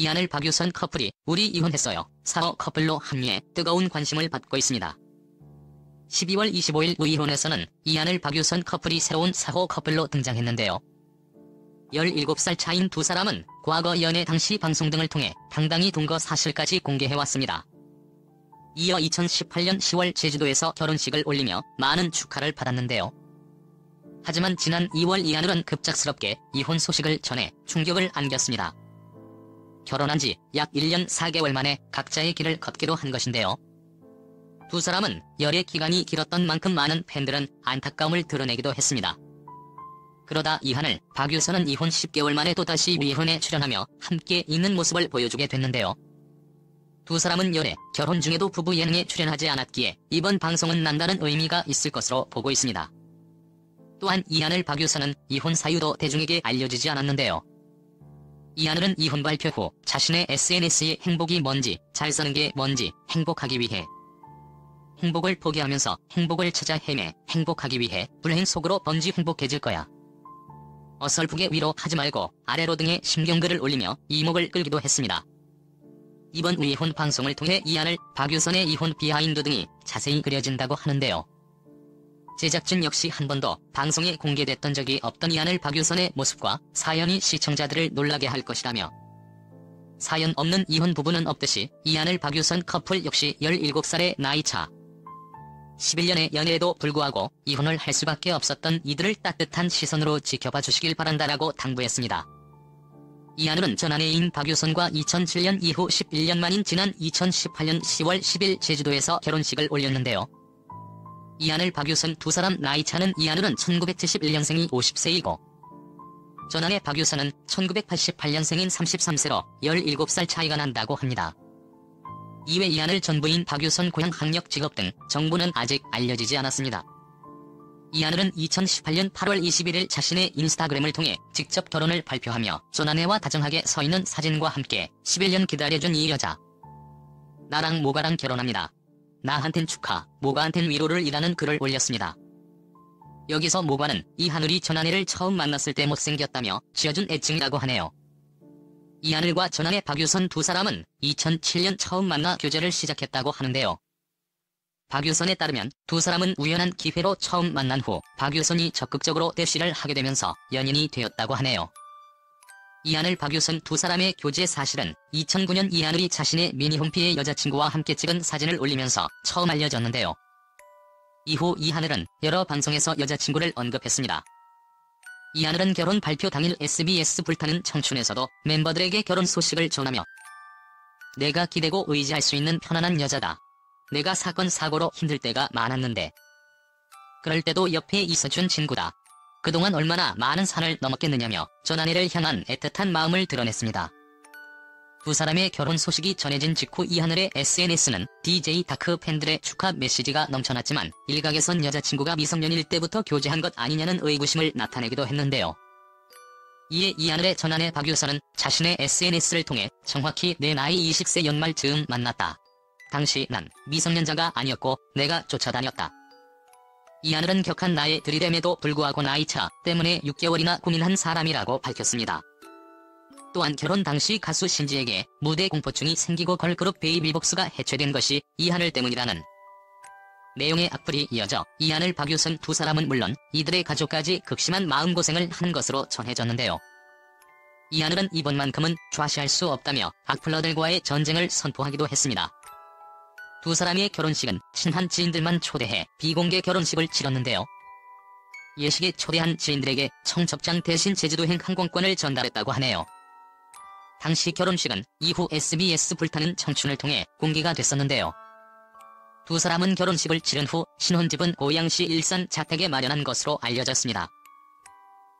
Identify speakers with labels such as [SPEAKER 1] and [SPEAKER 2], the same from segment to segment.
[SPEAKER 1] 이하늘 박유선 커플이 우리 이혼했어요. 사어 커플로 합류해 뜨거운 관심을 받고 있습니다. 12월 25일 우이혼에서는 이하늘 박유선 커플이 새로운 사호 커플로 등장했는데요. 17살 차인 두 사람은 과거 연애 당시 방송 등을 통해 당당히 동거 사실까지 공개해왔습니다. 이어 2018년 10월 제주도에서 결혼식을 올리며 많은 축하를 받았는데요. 하지만 지난 2월 이하늘은 급작스럽게 이혼 소식을 전해 충격을 안겼습니다. 결혼한 지 약 1년 4개월 만에 각자의 길을 걷기로 한 것인데요. 두 사람은 열애 기간이 길었던 만큼 많은 팬들은 안타까움을 드러내기도 했습니다. 그러다 이하늘, 박유선은 이혼 10개월 만에 또다시 위혼에 출연하며 함께 있는 모습을 보여주게 됐는데요. 두 사람은 열애, 결혼 중에도 부부 예능에 출연하지 않았기에 이번 방송은 남다른 의미가 있을 것으로 보고 있습니다. 또한 이하늘 박유선은 이혼 사유도 대중에게 알려지지 않았는데요. 이하늘은 이혼 발표 후 자신의 SNS에 행복이 뭔지, 잘 사는 게 뭔지, 행복하기 위해 행복을 포기하면서 행복을 찾아 헤매 행복하기 위해 불행 속으로 번지 행복해질 거야. 어설프게 위로 하지 말고 아래로 등의 심경글을 올리며 이목을 끌기도 했습니다. 이번 이혼 방송을 통해 이하늘, 박유선의 이혼 비하인드 등이 자세히 그려진다고 하는데요. 제작진 역시 한 번도 방송에 공개됐던 적이 없던 이하늘 박유선의 모습과 사연이 시청자들을 놀라게 할 것이라며 사연 없는 이혼 부부는 없듯이 이하늘 박유선 커플 역시 17살의 나이차 11년의 연애에도 불구하고 이혼을 할 수밖에 없었던 이들을 따뜻한 시선으로 지켜봐 주시길 바란다라고 당부했습니다. 이하늘은 전 아내인 박유선과 2007년 이후 11년 만인 지난 2018년 10월 10일 제주도에서 결혼식을 올렸는데요. 이하늘 박유선 두 사람 나이 차는 이하늘은 1971년생이 50세이고 전 아내 박유선은 1988년생인 33세로 17살 차이가 난다고 합니다. 이외 이하늘 전부인 박유선 고향 학력 직업 등 정보는 아직 알려지지 않았습니다. 이하늘은 2018년 8월 21일 자신의 인스타그램을 통해 직접 결혼을 발표하며 전아내와 다정하게 서 있는 사진과 함께 11년 기다려준 이 여자. 나랑 모가랑 결혼합니다. 나한텐 축하, 모가한텐 위로를 이라는 글을 올렸습니다. 여기서 모가는 이 하늘이 전아내를 처음 만났을 때 못생겼다며 지어준 애칭이라고 하네요. 이 하늘과 전아내 박유선 두 사람은 2007년 처음 만나 교제를 시작했다고 하는데요. 박유선에 따르면 두 사람은 우연한 기회로 처음 만난 후 박유선이 적극적으로 대시를 하게 되면서 연인이 되었다고 하네요. 이하늘 박유선 두 사람의 교제 사실은 2009년 이하늘이 자신의 미니홈피의 여자친구와 함께 찍은 사진을 올리면서 처음 알려졌는데요. 이후 이하늘은 여러 방송에서 여자친구를 언급했습니다. 이하늘은 결혼 발표 당일 SBS 불타는 청춘에서도 멤버들에게 결혼 소식을 전하며 내가 기대고 의지할 수 있는 편안한 여자다. 내가 사건 사고로 힘들 때가 많았는데 그럴 때도 옆에 있어준 친구다. 그동안 얼마나 많은 산을 넘었겠느냐며 전아내를 향한 애틋한 마음을 드러냈습니다. 두 사람의 결혼 소식이 전해진 직후 이하늘의 SNS는 DJ 다크 팬들의 축하 메시지가 넘쳐났지만 일각에선 여자친구가 미성년일 때부터 교제한 것 아니냐는 의구심을 나타내기도 했는데요. 이에 이하늘의 전아내 박유선은 자신의 SNS를 통해 정확히 내 나이 20세 연말 즈음 만났다. 당시 난 미성년자가 아니었고 내가 쫓아다녔다. 이하늘은 격한 나의 들이댐에도 불구하고 나이차 때문에 6개월이나 고민한 사람이라고 밝혔습니다. 또한 결혼 당시 가수 신지에게 무대 공포증이 생기고 걸그룹 베이비복스가 해체된 것이 이하늘 때문이라는 내용의 악플이 이어져 이하늘 박유선 두 사람은 물론 이들의 가족까지 극심한 마음고생을 한 것으로 전해졌는데요. 이하늘은 이번만큼은 좌시할 수 없다며 악플러들과의 전쟁을 선포하기도 했습니다. 두 사람의 결혼식은 친한 지인들만 초대해 비공개 결혼식을 치렀는데요. 예식에 초대한 지인들에게 청첩장 대신 제주도행 항공권을 전달했다고 하네요. 당시 결혼식은 이후 SBS 불타는 청춘을 통해 공개가 됐었는데요. 두 사람은 결혼식을 치른 후 신혼집은 고양시 일산 자택에 마련한 것으로 알려졌습니다.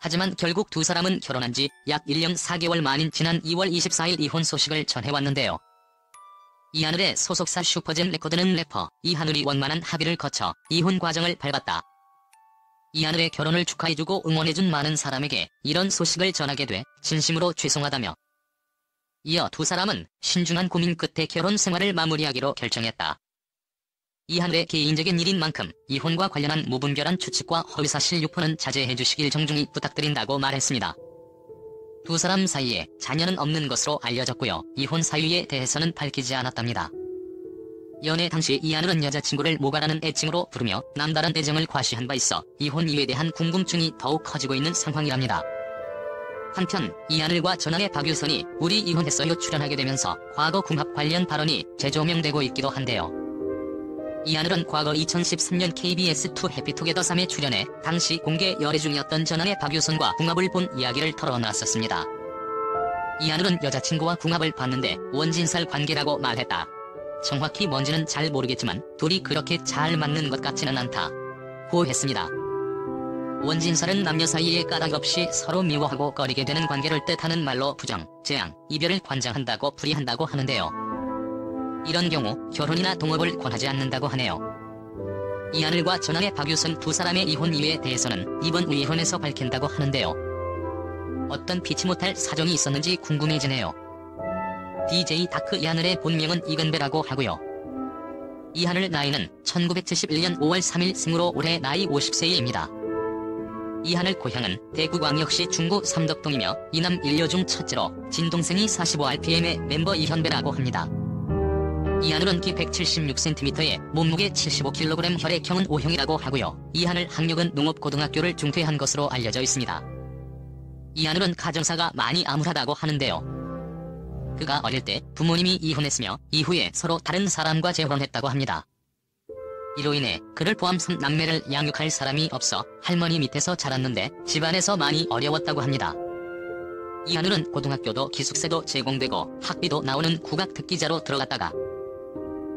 [SPEAKER 1] 하지만 결국 두 사람은 결혼한 지 약 1년 4개월 만인 지난 2월 24일 이혼 소식을 전해왔는데요. 이하늘의 소속사 슈퍼젠 레코드는 래퍼 이하늘이 원만한 합의를 거쳐 이혼 과정을 밟았다. 이하늘의 결혼을 축하해주고 응원해준 많은 사람에게 이런 소식을 전하게 돼 진심으로 죄송하다며 이어 두 사람은 신중한 고민 끝에 결혼 생활을 마무리하기로 결정했다. 이하늘의 개인적인 일인 만큼 이혼과 관련한 무분별한 추측과 허위사실 유포는 자제해 주시길 정중히 부탁드린다고 말했습니다. 두 사람 사이에 자녀는 없는 것으로 알려졌고요. 이혼 사유에 대해서는 밝히지 않았답니다. 연애 당시 이하늘은 여자친구를 모가라는 애칭으로 부르며 남다른 애정을 과시한 바 있어 이혼 이유에 대한 궁금증이 더욱 커지고 있는 상황이랍니다. 한편 이하늘과 전화의 박유선이 우리 이혼했어요 출연하게 되면서 과거 궁합 관련 발언이 재조명되고 있기도 한데요. 이하늘은 과거 2013년 KBS2 해피투게더 3에 출연해 당시 공개 열애 중이었던 전환의 박유선과 궁합을 본 이야기를 털어놨었습니다. 이하늘은 여자친구와 궁합을 봤는데 원진살 관계라고 말했다. 정확히 뭔지는 잘 모르겠지만 둘이 그렇게 잘 맞는 것 같지는 않다. 고 했습니다. 원진살은 남녀 사이에 까닭 없이 서로 미워하고 꺼리게 되는 관계를 뜻하는 말로 부정, 재앙, 이별을 관장한다고 풀이한다고 하는데요. 이런 경우 결혼이나 동업을 권하지 않는다고 하네요. 이하늘과 전환의 박유선 두 사람의 이혼 이유에 대해서는 이번 위원회에서 밝힌다고 하는데요. 어떤 피치 못할 사정이 있었는지 궁금해지네요. DJ 다크 이하늘의 본명은 이근배라고 하고요. 이하늘 나이는 1971년 5월 3일 생으로 올해 나이 50세입니다. 이하늘 고향은 대구 광역시 중구 삼덕동이며 이남 일녀 중 첫째로 진동생이 45rpm의 멤버 이현배라고 합니다. 이하늘은 키 176cm에 몸무게 75kg 혈액형은 O형이라고 하고요. 이하늘 학력은 농업고등학교를 중퇴한 것으로 알려져 있습니다. 이하늘은 가정사가 많이 암울하다고 하는데요. 그가 어릴 때 부모님이 이혼했으며 이후에 서로 다른 사람과 재혼했다고 합니다. 이로 인해 그를 포함 3남매를 양육할 사람이 없어 할머니 밑에서 자랐는데 집안에서 많이 어려웠다고 합니다. 이하늘은 고등학교도 기숙사도 제공되고 학비도 나오는 국악 특기자로 들어갔다가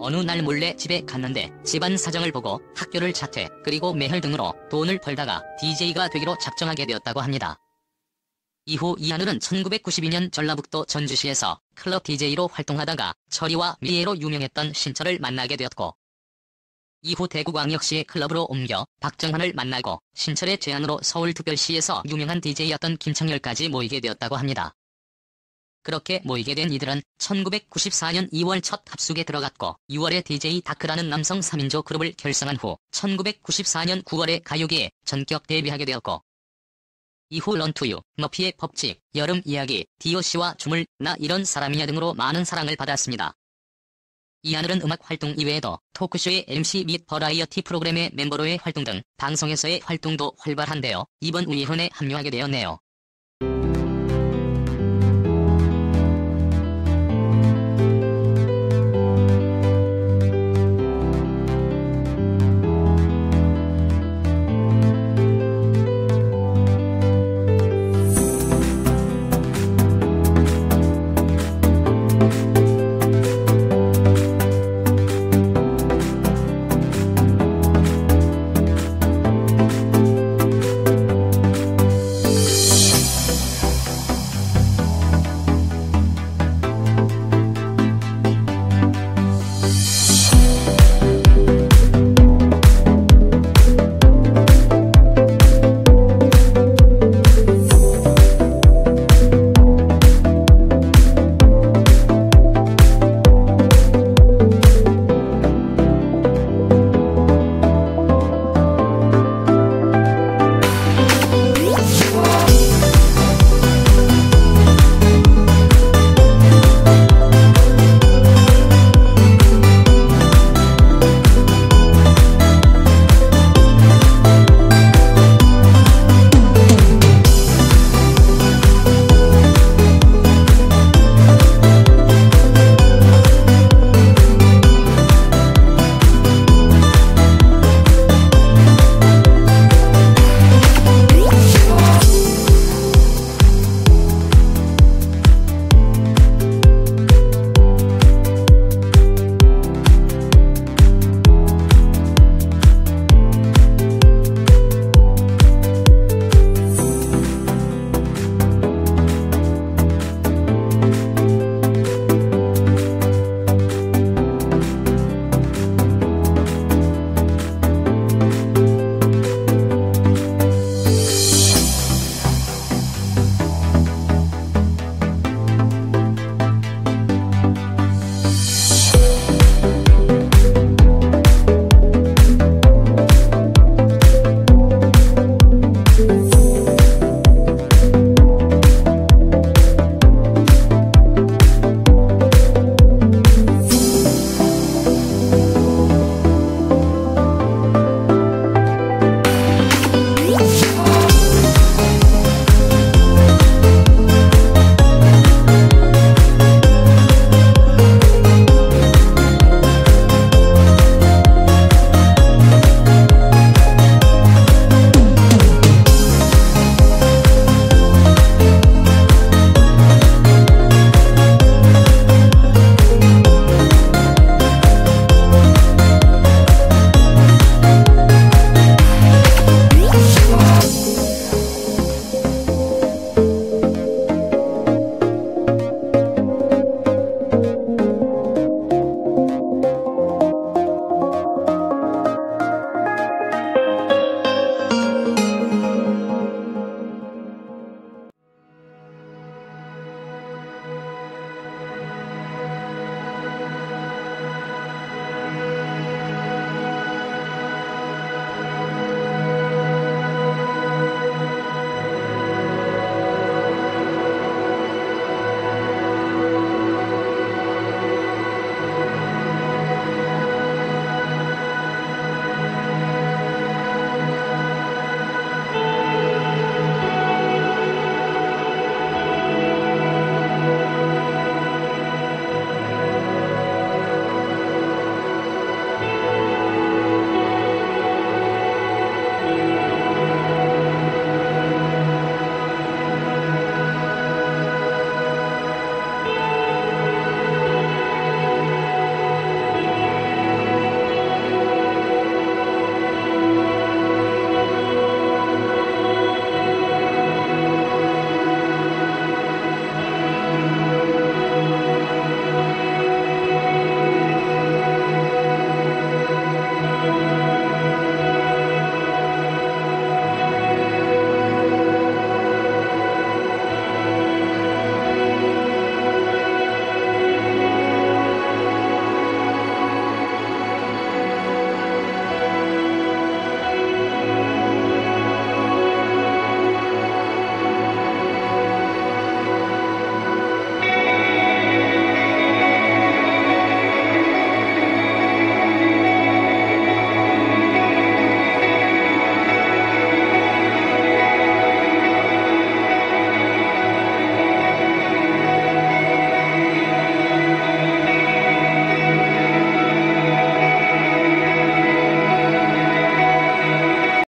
[SPEAKER 1] 어느 날 몰래 집에 갔는데 집안 사정을 보고 학교를 자퇴 그리고 매혈 등으로 돈을 벌다가 DJ가 되기로 작정하게 되었다고 합니다. 이후 이하늘은 1992년 전라북도 전주시에서 클럽 DJ로 활동하다가 철이와 미애로 유명했던 신철을 만나게 되었고 이후 대구광역시의 클럽으로 옮겨 박정환을 만나고 신철의 제안으로 서울특별시에서 유명한 DJ였던 김창렬까지 모이게 되었다고 합니다. 그렇게 모이게 된 이들은 1994년 2월 첫 합숙에 들어갔고 6월에 DJ 다크라는 남성 3인조 그룹을 결성한 후 1994년 9월에 가요계에 전격 데뷔하게 되었고 이후 런투유, 머피의 법칙, 여름 이야기, 디오씨와 춤을 나 이런 사람이냐 등으로 많은 사랑을 받았습니다. 이하늘은 음악 활동 이외에도 토크쇼의 MC 및 버라이어티 프로그램의 멤버로의 활동 등 방송에서의 활동도 활발한데요. 이번 위훈에 합류하게 되었네요.